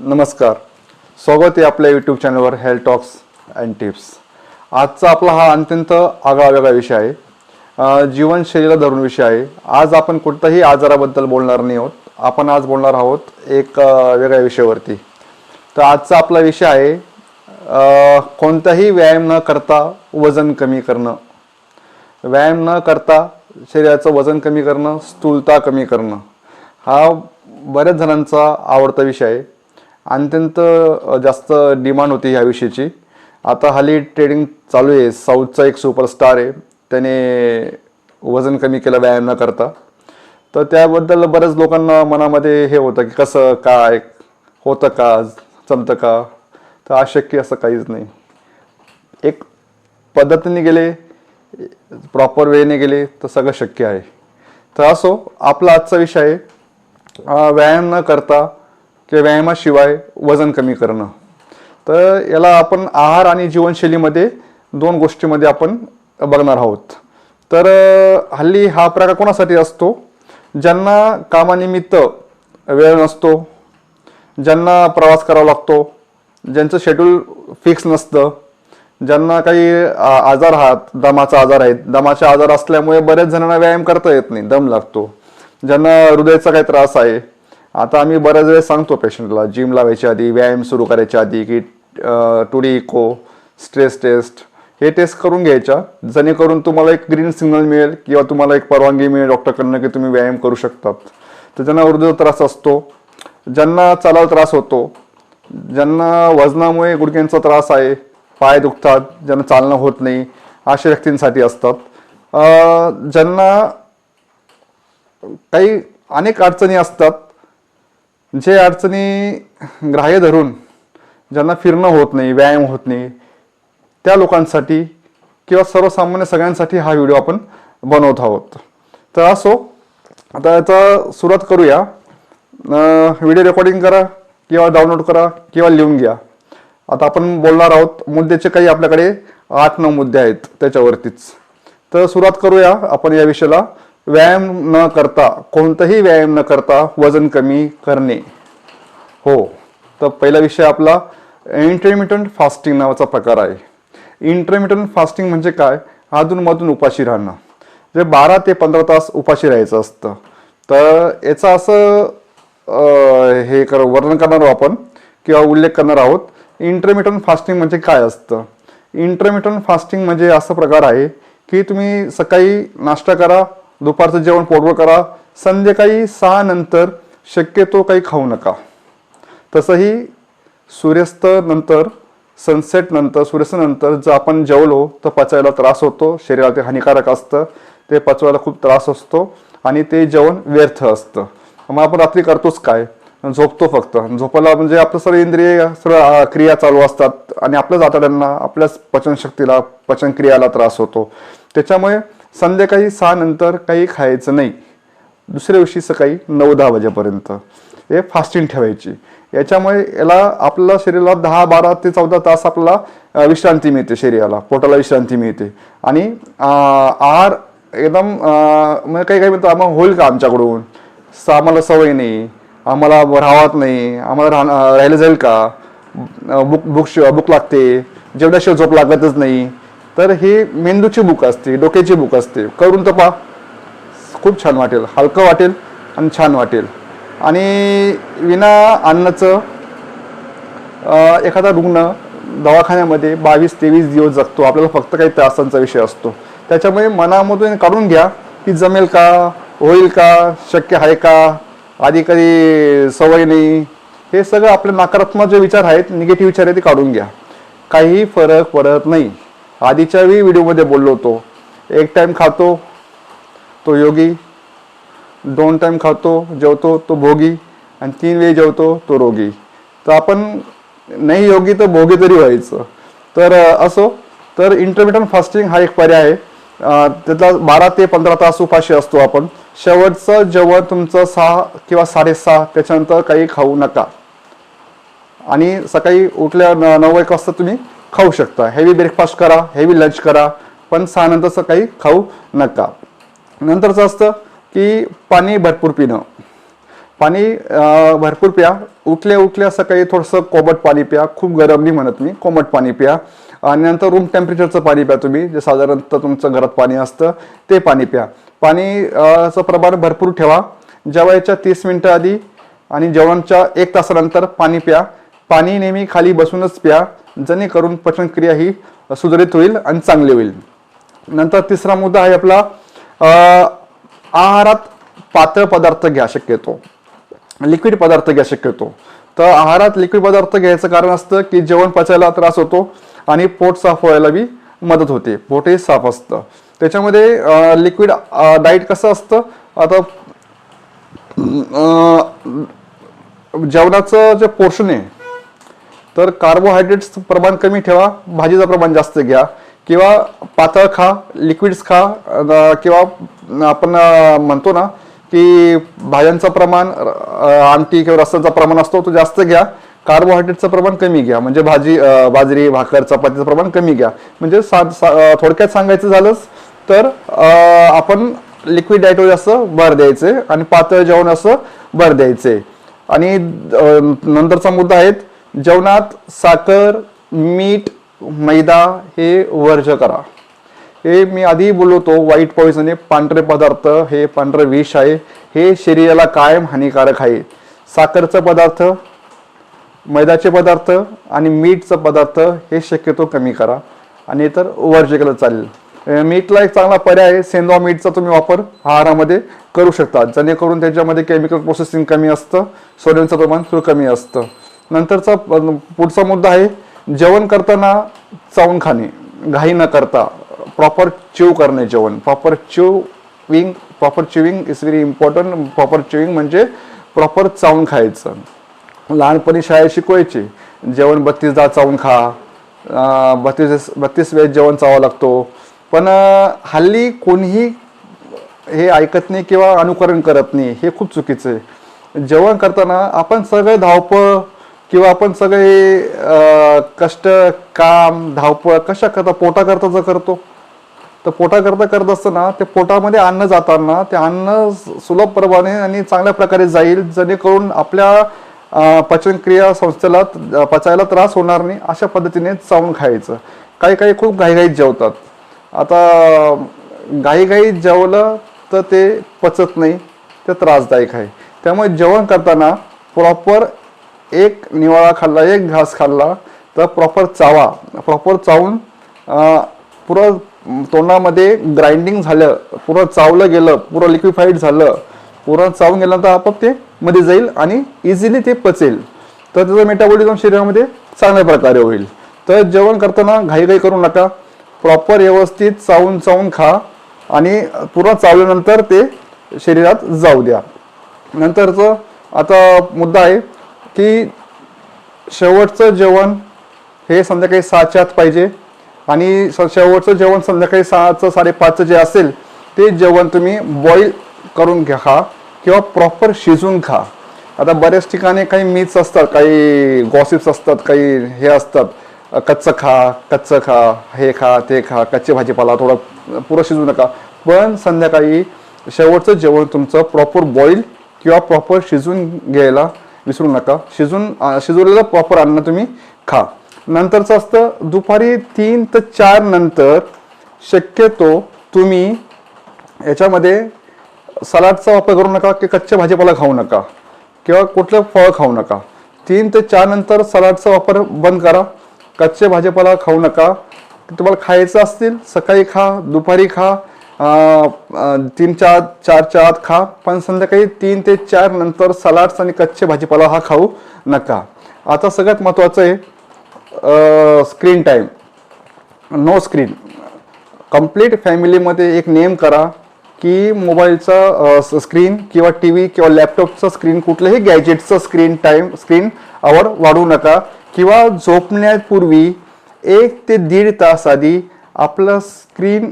नमस्कार. स्वागत आहे आपल्या यूट्यूब चॅनलवर हेल्थ टॉक्स अँड टिप्स आजचा आपला हा अत्यंत आगळा वेगळा विषय आहे. जीवनशैलीला धरून विषय आहे. आज आपण कोणत्याही आजाराबद्दल बोलणार नाही आहोत. आपण आज बोलणार आहोत एक वेगळ्या विषयावरती. तर आजचा आपला विषय आहे कोणताही व्यायाम न करता वजन कमी करणं. व्यायाम न करता शरीराचं वजन कमी करणं स्थूलता कमी करणं. हा बऱ्याच जणांचा आवडता विषय आहे. अत्यंत जास्त डिमांड होती ह्याविषयीची आता हल्ली ट्रेडिंग चालू आहे. साऊथचा एक सुपरस्टार आहे. त्याने वजन कमी केलं व्यायाम न करता. तर त्याबद्दल बऱ्याच लोकांना मनामध्ये हे होतं की कसं काय होतं का जमतं का? तर अशक्य असं काहीच नाही. एक पद्धतीने गेले प्रॉपर वेने गेले तर सगळं शक्य आहे. तर असो आपला आजचा विषय आहे. व्यायाम न करता किंवा व्यायामाशिवाय वजन कमी करणं. तर याला आपण आहार आणि जीवनशैलीमध्ये दोन गोष्टीमध्ये आपण बघणार आहोत. तर हल्ली हा प्रकार कोणासाठी असतो? ज्यांना कामानिमित्त वेळ नसतो ज्यांना प्रवास करावा लागतो ज्यांचं शेड्यूल फिक्स नसतं ज्यांना काही आ- आजार आहात दमाचा आजार आहेत दमाचे आजार असल्यामुळे बऱ्याच जणांना व्यायाम करता येत नाही दम लागतो. ज्यांना हृदयाचा काही त्रास आहे आता आम्ही बऱ्याच वेळेस सांगतो पेशंटला जिम लावायच्या आधी व्यायाम सुरू करायच्या आधी की two D echo stress test हे टेस्ट करून घ्यायच्या. जेणेकरून तुम्हाला एक ग्रीन सिग्नल मिळेल किंवा तुम्हाला एक परवानगी मिळेल डॉक्टरकडनं की तुम्ही व्यायाम करू शकतात. तर ज्यांना ऊर्जेचा त्रास असतो ज्यांना चालायला त्रास होतो ज्यांना वजनामुळे गुडघ्यांचा त्रास आहे पाय दुखतात ज्यांना चालणं होत नाही अशा व्यक्तींसाठी असतात. ज्यांना काही अनेक अडचणी असतात जे अडचणी ग्राह्य धरून ज्यांना फिरणं होत नाही व्यायाम होत नाही त्या लोकांसाठी किंवा सर्वसामान्य सगळ्यांसाठी हा व्हिडिओ आपण बनवत आहोत. तर असो आता याचा सुरुवात करूया. व्हिडिओ रेकॉर्डिंग करा किंवा डाउनलोड करा किंवा लिहून घ्या. आता आपण बोलणार आहोत मुद्द्याचे काही आपल्याकडे आठ नऊ मुद्दे आहेत त्याच्यावरतीच. तर सुरुवात करूया आपण या विषयाला. व्यायाम न करता कोणताही व्यायाम न करता वजन कमी करणे. हो तर पहिला विषय आपला इंटरमिटंट फास्टिंग नावाचा प्रकार आहे. इंटरमिटंट फास्टिंग म्हणजे काय? अधूनमधून उपाशी राहणं. जे बारा ते पंधरा तास उपाशी राहायचं असतं. तर याचं असं हे कर वर्णन करणार आहोत आपण किंवा उल्लेख करणार आहोत. इंटरमिटंट फास्टिंग म्हणजे काय असतं? इंटरमिटंट फास्टिंग म्हणजे असं प्रकार आहे की तुम्ही सकाळी नाश्ता करा दुपारचं जेवण पोटभर करा. संध्याकाळी सहा नंतर शक्यतो काही खाऊ नका. तसंही सूर्यास्त नंतर सनसेट नंतर सूर्यास्तानंतर जर आपण जेवलो तर पचायला त्रास होतो. शरीराला ते हानिकारक असतं. ते पचवायला खूप त्रास असतो आणि ते जेवण व्यर्थ असतं. मग आपण रात्री करतोच काय? झोपतो फक्त. झोपायला म्हणजे आपलं सर्व इंद्रिय सर्व क्रिया चालू असतात आणि आपल्याच आतड्यांना आपल्याच पचनशक्तीला पचनक्रियाला त्रास होतो. त्याच्यामुळे संध्याकाळी सहानंतर काही खायचं नाही. दुसऱ्या दिवशी सकाळी नऊ दहा वाजेपर्यंत. हे फास्टिंग ठेवायची. याच्यामुळे याला आपल्या शरीराला दहा बारा ते चौदा तास आपल्याला विश्रांती मिळते शरीराला. पोटाला विश्रांती मिळते. आणि आहार एकदम म्हणजे काही काही म्हणतो आम्हाला होईल का आमच्याकडून? स- आम्हाला सवय नाही. आम्हाला राहत नाही. आम्हाला राहणं राहिलं जाईल का? बुक बुक बुक बुक लागते. जेवढ्याशिवाय झोप लागतच नाही. तर ही मेंदूची बुक असते डोक्याची बुक असते. करून तर पहा. खूप छान वाटेल. हलकं वाटेल आणि छान वाटेल. आणि विना अन्नाचं एखादा रुग्ण दवाखान्यामध्ये बावीस तेवीस दिवस जगतो. आपल्याला फक्त काही त्रासांचा विषय असतो. त्याच्यामुळे मनामधून काढून घ्या की जमेल का होईल का शक्य आहे का आधी कधी सवय नाही. हे सगळं आपले नकारात्मक जे विचार आहेत निगेटिव्ह विचार आहेत ते काढून घ्या. काही फरक पडत नाही. आधीच्या वेळी व्हिडिओमध्ये बोललो होतो. एक टाईम खातो तो योगी. दोन टाईम खातो जेवतो तो भोगी. आणि तीन वेळी जेवतो तो रोगी. तर आपण नाही योगी तर भोगी तरी व्हायचं. तर असो. तर इंटरमिटंट फास्टिंग हा एक पर्याय आहे. त्यातला बारा ते पंधरा तास उपाशी असतो आपण. शेवटचं जेवण तुमचं सहा किंवा साडेसहा त्याच्यानंतर काही खाऊ नका. आणि सकाळी उठल्या नऊ एक वाजता तुम्ही खाऊ शकता. हेवी ब्रेकफास्ट करा हेवी लंच करा पण सहा नंतर सकाळी खाऊ नका. नंतरचं असतं की पाणी भरपूर पिणं. पाणी भरपूर प्या. उठल्या उठल्या सकाळी थोडंसं कोमट पाणी प्या. खूप गरम नाही म्हणत मी कोमट पाणी प्या. आणि नंतर रूम टेम्परेचरचं पाणी प्या तुम्ही. जे साधारणतः तुमचं घरात पाणी असतं ते पाणी प्या. पाणीचं प्रमाण भरपूर ठेवा. जेवायच्या तीस मिनटं आधी आणि जेवणाच्या एक तासानंतर पाणी प्या. पाणी नेहमी खाली बसूनच प्या जेणेकरून पचनक्रिया ही सुधारित होईल आणि चांगली होईल. नंतर तिसरा मुद्दा आहे आपला आहारात पातळ पदार्थ घ्या शक्यतो. लिक्विड पदार्थ घ्या शक्यतो. तर आहारात लिक्विड पदार्थ घ्यायचं कारण असतं की जेवण पचायला त्रास होतो आणि पोट साफ व्हायला बी मदत होते. पोटही साफ असतं. त्याच्यामध्ये लिक्विड डाईट कसं असतं? आता जेवणाचं जे पोर्शन आहे तर कार्बोहायड्रेट्सचं प्रमाण कमी ठेवा भाजीचं प्रमाण जास्त घ्या. किंवा पातळ खा लिक्विड्स खा किंवा आपण म्हणतो ना की भाज्यांचं प्रमाण आमटी किंवा रस्त्यांचा प्रमाण असतो तो जास्त घ्या. कार्बोहायड्रेटचं प्रमाण कमी घ्या. म्हणजे भाजी बाजरी भाकर चपातीचं प्रमाण कमी घ्या. म्हणजे सा सा- थोडक्यात सांगायचं झालंच तर आपण लिक्विड डायटवर जास्त भर द्यायचे आणि पातळ जेवण असं भर द्यायचे. आणि नंतरचा मुद्दा आहे जेवणात साखर मीठ मैदा हे वर्ज करा. हे मी आधी बोललो होतो व्हाईट पॉइझन हे पांढरे पदार्थ. हे पांढरे विष आहे. हे शरीराला कायम हानिकारक आहे. साखरचा पदार्थ मैदाचे पदार्थ आणि मीठचा पदार्थ हे शक्यतो कमी करा. आणि तर वर्ज केलं चालेल. मीठला एक चांगला पर्याय आहे. सेंदवा मीठचा तुम्ही वापर आहारामध्ये करू शकता. जेणेकरून त्याच्यामध्ये केमिकल प्रोसेसिंग कमी असतं. सोडियमचं प्रमाण थोडं कमी असतं. नंतरचा पुढचा मुद्दा आहे जेवण करताना चावून खाणे घाई न करता प्रॉपर चिव करणे जेवण. Proper chewing proper chewing is very important proper chewing म्हणजे प्रॉपर चावून खायचं. लहानपणी शाळेत शिकवायचे जेवण बत्तीस दहा चावून खा बत्तीस बत्तीस वेळेस जेवण चावा लागतो. पण हल्ली कोणीही हे ऐकत नाही किंवा अनुकरण करत नाही हे खूप चुकीचं आहे. जेवण करताना आपण सगळे धावपळ किंवा आपण सगळे कष्ट काम धावपळ कशा करता पोटा करता जर करतो तर पोटा करता करत असताना ते पोटामध्ये अन्न जाताना ते अन्न सुलभ प्रमाणे आणि चांगल्या प्रकारे जाईल जेणेकरून आपल्या पचनक्रिया संस्थेला पचायला त्रास होणार नाही अशा पद्धतीने चावून खायचं. काही काही खूप घाईघाईत जेवतात. आता घाईघाईत जेवलं तर ते पचत नाही ते त्रासदायक आहे. त्यामुळे जेवण करताना प्रॉपर एक निवाळा खाल्ला एक घास खाल्ला तर प्रॉपर चावा. प्रॉपर चावून पुरं तोंडामध्ये ग्राइंडिंग झालं पुरं चावलं गेलं पुरं लिक्विफाईड झालं पुरं चावून गेल्यानंतर आपोआप ते मध्ये जाईल आणि इझिली ते पचेल. तर त्याचं मेटाबॉलिझम शरीरामध्ये चांगल्या प्रकारे होईल. तर जेवण करताना घाईघाई करू नका. प्रॉपर व्यवस्थित चावून चावून खा आणि पुरं चावल्यानंतर ते शरीरात जाऊ द्या. नंतरचं आता मुद्दा आहे की शेवटचं जेवण हे संध्याकाळी सहाच्या आत पाहिजे. आणि स- शेवटचं जेवण संध्याकाळी सहाचं साडेपाचचं जे असेल ते जेवण तुम्ही बॉईल करून घ्या खा किंवा प्रॉपर शिजून खा. आता बऱ्याच ठिकाणी काही मीच असतात काही गॉसिप्स असतात काही हे असतात. कच्चं खा कच्चं खा हे खा ते खा कच्चे भाजीपाला थोडं पुरं शिजू नका. पण संध्याकाळी शेवटचं जेवण तुमचं प्रॉपर बॉईल किंवा प्रॉपर शिजून घ्यायला विसरू नका. शिजून शिजवलेलं प्रॉपर अन्न तुम्ही खा. नंतरचं असतं दुपारी तीन ते चार नंतर शक्यतो तुम्ही याच्यामध्ये सलाडचा वापर करू नका की कच्चे भाजीपाला खाऊ नका किंवा कुठलं फळ खाऊ नका. तीन ते चार नंतर सलाडचा वापर बंद करा. कच्चे भाजीपाला खाऊ नका. तुम्हाला खायचं असतील सकाळी खा दुपारी खा. तीन चार चारच्या आत खा पण संध्याकाळी तीन ते चार नंतर सलाड्स आणि कच्चे भाजीपाला हा खाऊ नका. आता सगळ्यात महत्त्वाचं आहे screen time no screen complete फॅमिलीमध्ये एक नेम करा की मोबाईलचा स्क्रीन किंवा टी व्ही किंवा लॅपटॉपचं स्क्रीन कुठलंही गॅजेटचं स्क्रीन टाईम स्क्रीन आवर वाढवू नका. किंवा झोपण्यापूर्वी एक ते दीड तास आधी आपलं स्क्रीन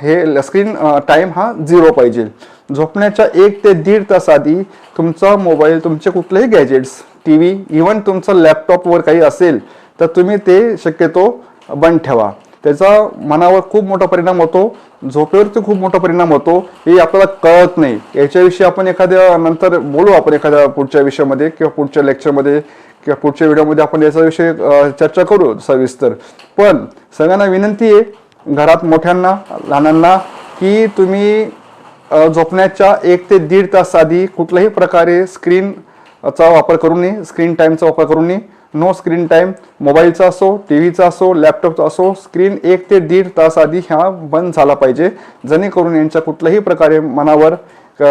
हे स्क्रीन टाईम हा झिरो पाहिजे. झोपण्याच्या एक ते दीड तास आधी तुमचा मोबाईल तुमचे कुठलेही गॅजेट्स टी व्ही इवन तुमचं लॅपटॉपवर काही असेल तर तुम्ही ते शक्यतो बंद ठेवा. त्याचा मनावर खूप मोठा परिणाम होतो झोपेवरती खूप मोठा परिणाम होतो हे आपल्याला कळत नाही. याच्याविषयी आपण एखाद्या नंतर बोलू आपण एखाद्या पुढच्या विषयामध्ये किंवा पुढच्या लेक्चरमध्ये किंवा पुढच्या व्हिडिओमध्ये आपण याचा विषय चर्चा करू सविस्तर. पण सगळ्यांना विनंती आहे घरात मोठ्यांना लहानांना की तुम्ही झोपण्याच्या एक ते दीड तास आधी कुठल्याही प्रकारे स्क्रीनचा वापर करू नये. स्क्रीन टाईमचा वापर करू नये. नो स्क्रीन टाईम मोबाईलचा असो टी व्हीचा असो लॅपटॉपचा असो स्क्रीन एक ते दीड तास आधी ह्या बंद झाला पाहिजे. जेणेकरून यांच्या कुठल्याही प्रकारे मनावर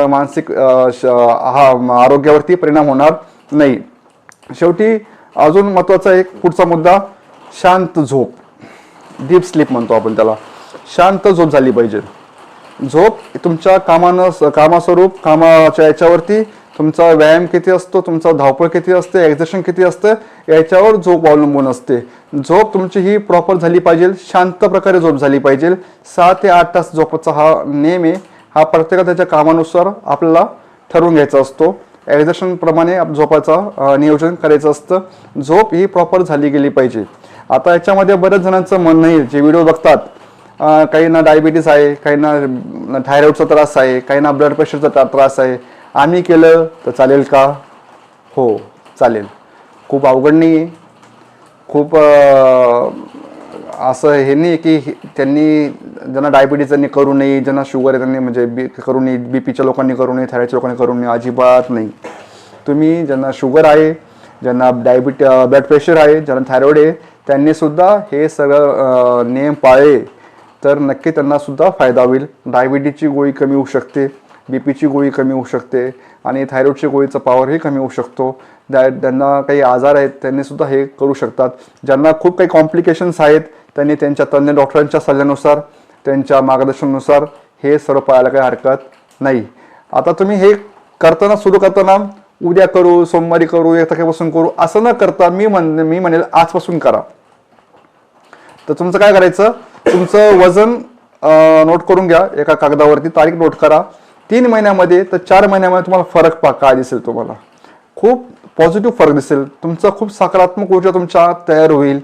मानसिक श- हा आरोग्यावरती परिणाम होणार नाही. शेवटी अजून महत्त्वाचा एक पुढचा मुद्दा शांत झोप. डीप स्लीप म्हणतो आपण त्याला. शांत झोप झाली पाहिजे. झोप तुमच्या कामानं कामास्वरूप कामाच्या याच्यावरती तुमचा व्यायाम किती असतो तुमचा धावपळ किती असते एक्झर्शन किती असतं याच्यावर झोप अवलंबून असते. झोप तुमची ही प्रॉपर झाली पाहिजे शांत प्रकारे झोप झाली पाहिजे. सहा ते आठ तास झोपाचा हा नेम आहे हा प्रत्येका त्याच्या कामानुसार आपल्याला ठरवून घ्यायचा असतो. एक्झर्शन झोपाचा झोपाचं नियोजन करायचं असतं. झोप ही प्रॉपर झाली गेली पाहिजे. आता याच्यामध्ये बऱ्याच जणांचं म्हणणं आहे. जे व्हिडिओ बघतात काहींना डायबिटीस आहे काहींना थायरॉइडचा त्रास आहे काहींना ब्लड प्रेशरचा त्रास आहे. आम्ही केलं तर चालेल का? हो चालेल. खूप अवघड नाही आहे. खूप असं हे नाही की हे- त्यांनी ज्यांना डायबिटीज त्यांनी करू नये ज्यांना शुगर आहे त्यांनी म्हणजे बी करू नये बी पीच्या लोकांनी करू नये थायरॉइडच्या लोकांनी करू नये अजिबात नाही. तुम्ही ज्यांना शुगर आहे ज्यांना डायबिट ब्लड प्रेशर आहे ज्यांना थायरॉइड आहे त्यांनी सुद्धा हे सगळं नियम पाळले तर नक्की त्यांना सुद्धा फायदा होईल. डायबिटीजची गोळी कमी होऊ शकते बी पीची गोळी कमी होऊ शकते आणि थायरॉईडची गोळीचा पॉवरही कमी होऊ शकतो. त्या ज्यांना काही आजार आहेत त्यांनी सुद्धा हे करू शकतात. ज्यांना खूप काही कॉम्प्लिकेशन्स आहेत त्यांनी त्यांच्या तज्ज्ञ डॉक्टरांच्या सल्ल्यानुसार त्यांच्या मार्गदर्शनानुसार हे सर्व पाळायला काही हरकत नाही. आता तुम्ही हे करताना सुरू करताना उद्या करू सोमवारी करू एक तारखेपासून करू असं न करता मी म्हण मी म्हणेल आजपासून करा. तर तुमचं काय करायचं? तुमचं वजन नोट करून घ्या. एका कागदावरती तारीख नोट करा. तीन महिन्यामध्ये तर चार महिन्यामध्ये तुम्हाला फरक पा काय दिसेल तुम्हाला? खूप पॉझिटिव्ह फरक दिसेल. तुमचा खूप सकारात्मक ऊर्जा तुमच्या तयार होईल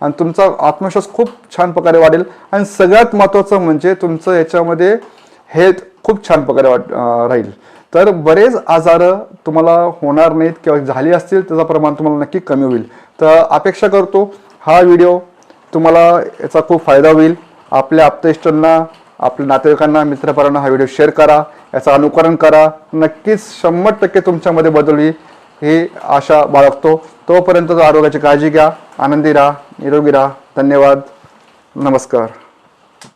आणि तुमचा आत्मविश्वास खूप छान प्रकारे वाढेल. आणि सगळ्यात महत्त्वाचं म्हणजे तुमचं याच्यामध्ये हेल्थ खूप छान प्रकारे वाट राहील. तर बरेच आजार तुम्हाला होणार नाहीत किंवा झाले असतील त्याचं प्रमाण तुम्हाला नक्की कमी होईल. तर अपेक्षा करतो हा व्हिडिओ तुम्हाला याचा खूप फायदा होईल. आपल्या आप्तेष्टांना आपल्या नातेवाईकांना मित्रपरांना हा व्हिडिओ शेअर करा. याचं अनुकरण करा. नक्कीच शंभर टक्के तुमच्यामध्ये बदल होईल ही आशा बाळगतो. तोपर्यंत आरोग्याची काळजी घ्या. आनंदी राहा निरोगी राहा. धन्यवाद. नमस्कार.